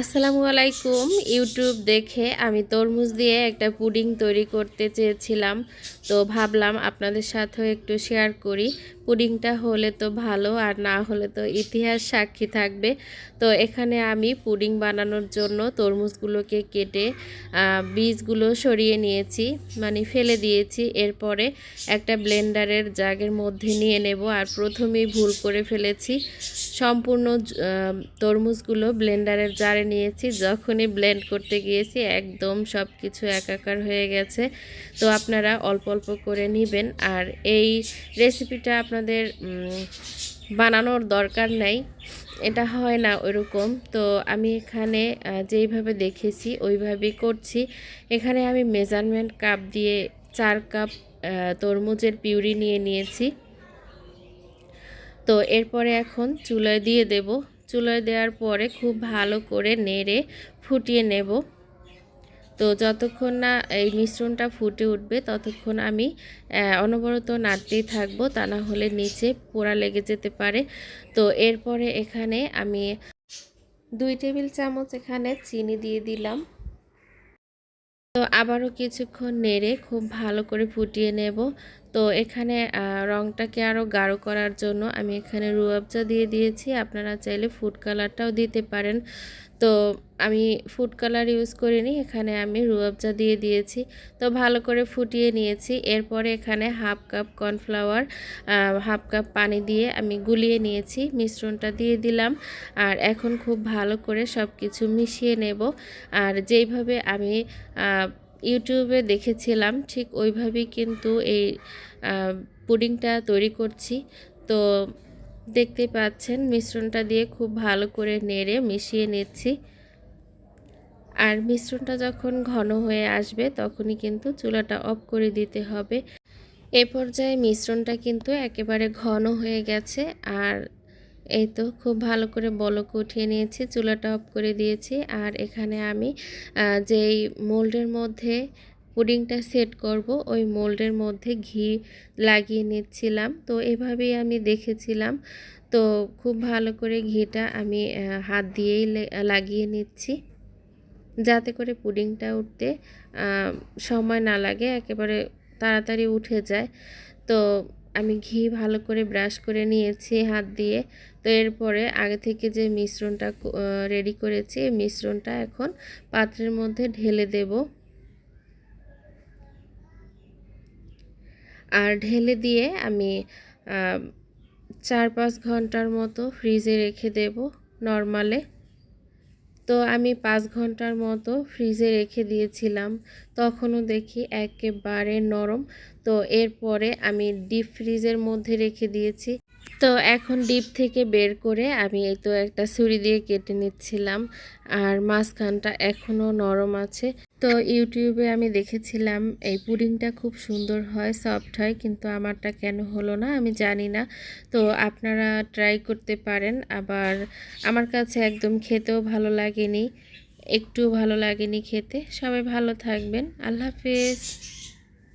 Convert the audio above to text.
আসসালামু আলাইকুম। ইউটিউব দেখে আমি তরমুজ দিয়ে একটা পুডিং তৈরি করতে চেয়েছিলাম। তো ভাবলাম আপনাদের সাথেও একটু শেয়ার করি। পুডিংটা হলে তো ভালো, আর না হলে তো ইতিহাস সাক্ষী থাকবে। তো এখানে আমি পুডিং বানানোর জন্য তরমুজগুলোকে কেটে বীজগুলো সরিয়ে নিয়েছি মানে ফেলে দিয়েছি। এরপরে একটা ব্লেন্ডারের জাগের মধ্যে নিয়ে নেব, আর প্রথমেই ভুল করে ফেলেছি। সম্পূর্ণ তরমুজগুলো ব্লেন্ডারের জারে নিয়েছি। যখনই ব্লেন্ড করতে গিয়েছি, একদম সব কিছু একাকার হয়ে গেছে। তো আপনারা অল্প অল্প করে নেবেন। আর এই রেসিপিটা আপনাদের বানানোর দরকার নেই। এটা হয় না ওইরকম তো আমি এখানে যেইভাবে দেখেছি, ওইভাবেই করছি। এখানে আমি মেজারমেন্ট কাপ দিয়ে চার কাপ তরমুজের পিউরি নিয়ে নিয়েছি। তো এরপরে এখন চুলায় দিয়ে দেব। চুলায় দেওয়ার পরে খুব ভালো করে নেড়ে ফুটিয়ে নেব। তো যতক্ষণ না এই মিশ্রণটা ফুটে উঠবে, ততক্ষণ আমি অনবরত নাড়তেই থাকব, তা না হলে নিচে পোড়া লেগে যেতে পারে। তো এরপরে এখানে আমি দুই টেবিল চামচ এখানে চিনি দিয়ে দিলাম। তো আবারও কিছুক্ষণ নেড়ে খুব ভালো করে ফুটিয়ে নেব। তো এখানে রংটাকে আরও গাঢ় করার জন্য আমি এখানে রুয়াবজা দিয়ে দিয়েছি। আপনারা চাইলে ফুড কালারটাও দিতে পারেন। তো আমি ফুড কালার ইউজ করিনি, এখানে আমি রুয়াবজা দিয়ে দিয়েছি। তো ভালো করে ফুটিয়ে নিয়েছি। এরপরে এখানে half cup cornflour half cup পানি দিয়ে আমি গুলিয়ে নিয়েছি, মিশ্রণটা দিয়ে দিলাম। আর এখন খুব ভালো করে সব কিছু মিশিয়ে নেব। আর যেইভাবে আমি ইউটিউবে দেখেছিলাম, ঠিক ওইভাবেই কিন্তু এই পুডিংটা তৈরি করছি। তো দেখতেই পাচ্ছেন, মিশ্রণটা দিয়ে খুব ভালো করে নেড়ে মিশিয়ে নিচ্ছি। আর মিশ্রণটা যখন ঘন হয়ে আসবে, তখনই কিন্তু চুলাটা অফ করে দিতে হবে। এ পর্যায়ে মিশ্রণটা কিন্তু একেবারে ঘন হয়ে গেছে, আর এই তো খুব ভালো করে বলক উঠিয়ে নিয়েছি, চুলাটা অফ করে দিয়েছি। আর এখানে আমি যেই মোল্ডের মধ্যে পুডিংটা সেট করব, ওই মোল্ডের মধ্যে ঘি লাগিয়ে নিচ্ছিলাম। তো এভাবেই আমি দেখেছিলাম। তো খুব ভালো করে ঘিটা আমি হাত দিয়েই লাগিয়ে নিচ্ছি। যাতে করে পুডিংটা উঠতে সময় না লাগে, একেবারে তাড়াতাড়ি উঠে যায়। তো আমি ঘি ভালো করে ব্রাশ করে নিয়েছি হাত দিয়ে। তো এরপরে আগে থেকে যে মিশ্রণটা রেডি করেছি, এই মিশ্রণটা এখন পাত্রের মধ্যে ঢেলে দেব। আর ঢেলে দিয়ে আমি চার পাঁচ ঘণ্টার মতো ফ্রিজে রেখে দেব নর্মালে। তো আমি পাঁচ ঘণ্টার মতো ফ্রিজে রেখে দিয়েছিলাম। তখনও দেখি একেবারে নরম। তো এরপরে আমি ডিপ ফ্রিজের মধ্যে রেখে দিয়েছি। তো এখন ডিপ থেকে বের করে আমি এই তো একটা ছুরি দিয়ে কেটে নিচ্ছিলাম আর মাঝখানটা এখনও নরম আছে। তো ইউটিউবে আমি দেখেছিলাম এই পুডিংটা খুব সুন্দর হয়, সফট হয়, কিন্তু আমারটা কেন হলো না আমি জানি না। তো আপনারা ট্রাই করতে পারেন, আবার আমার কাছে একদম খেতেও ভালো লাগেনি একটু ভালো লাগেনি খেতে। সবাই ভালো থাকবেন, আল্লাহ হাফেজ।